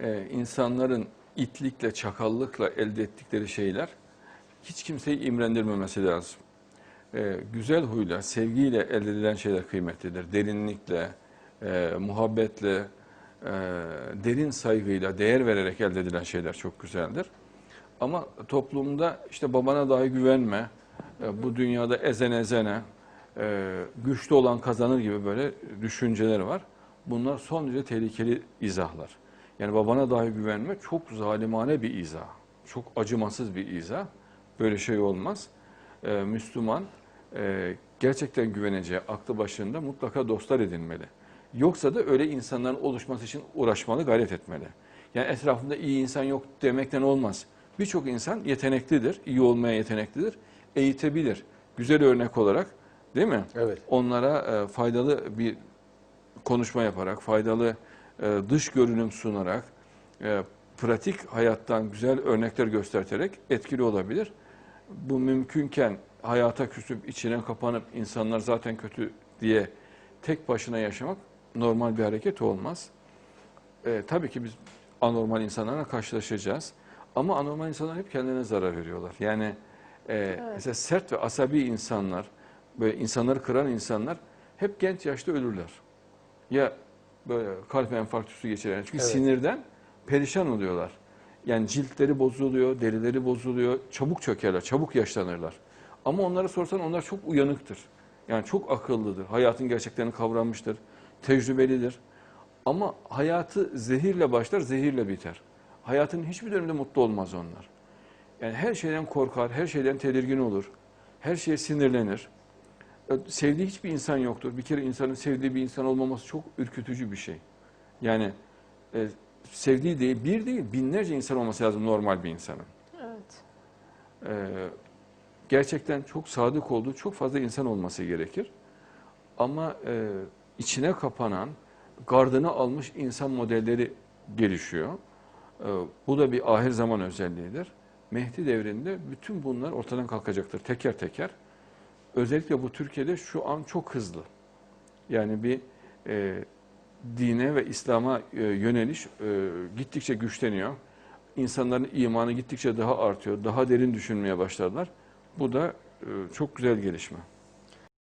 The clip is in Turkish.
e, insanların itlikle, çakallıkla elde ettikleri şeyler hiç kimseyi imrendirmemesi lazım. E, güzel huyla, sevgiyle elde edilen şeyler kıymetlidir. Derinlikle, e, muhabbetle, e, derin saygıyla, değer vererek elde edilen şeyler çok güzeldir. Ama toplumda işte babana dahi güvenme, e, bu dünyada ezen ezene, e, güçlü olan kazanır gibi böyle düşünceler var. Bunlar son derece tehlikeli izahlar. Yani babana dahi güvenme çok zalimane bir izah. Çok acımasız bir izah. Böyle şey olmaz. E, Müslüman e, gerçekten güveneceği aklı başında mutlaka dostlar edinmeli. Yoksa da öyle insanların oluşması için uğraşmalı, gayret etmeli. Yani etrafında iyi insan yok demekten olmaz. Birçok insan yeteneklidir, iyi olmaya yeteneklidir, eğitebilir. Güzel örnek olarak değil mi? Evet. Onlara e, faydalı bir konuşma yaparak, faydalı e, dış görünüm sunarak, e, pratik hayattan güzel örnekler gösterterek etkili olabilir. Bu mümkünken hayata küsüp içine kapanıp insanlar zaten kötü diye tek başına yaşamak normal bir hareket olmaz. E, tabii ki biz anormal insanlarla karşılaşacağız. Ama anormal insanlar hep kendilerine zarar veriyorlar. Yani e, mesela sert ve asabi insanlar, böyle insanları kıran insanlar hep genç yaşta ölürler. Ya böyle kalp enfarktüsü geçiren. Çünkü Evet. sinirden perişan oluyorlar. Yani ciltleri bozuluyor, derileri bozuluyor, çabuk çökerler, çabuk yaşlanırlar. Ama onlara sorsan onlar çok uyanıktır. Yani çok akıllıdır, hayatın gerçeklerini kavramıştır, tecrübelidir. Ama hayatı zehirle başlar, zehirle biter. Hayatın hiçbir döneminde mutlu olmaz onlar. Yani her şeyden korkar, her şeyden tedirgin olur, her şeye sinirlenir. E, Sevdiği hiçbir insan yoktur. Bir kere insanın sevdiği bir insan olmaması çok ürkütücü bir şey. Yani e, sevdiği değil, bir değil, binlerce insan olması lazım normal bir insanın. Evet. E, gerçekten çok sadık olduğu çok fazla insan olması gerekir. Ama e, içine kapanan, gardını almış insan modelleri gelişiyor. E, bu da bir ahir zaman özelliğidir. Mehdi devrinde bütün bunlar ortadan kalkacaktır teker teker. Özellikle bu Türkiye'de şu an çok hızlı. Yani bir e, dine ve İslam'a e, yöneliş e, gittikçe güçleniyor. İnsanların imanı gittikçe daha artıyor. Daha derin düşünmeye başlarlar. Bu da e, çok güzel gelişme.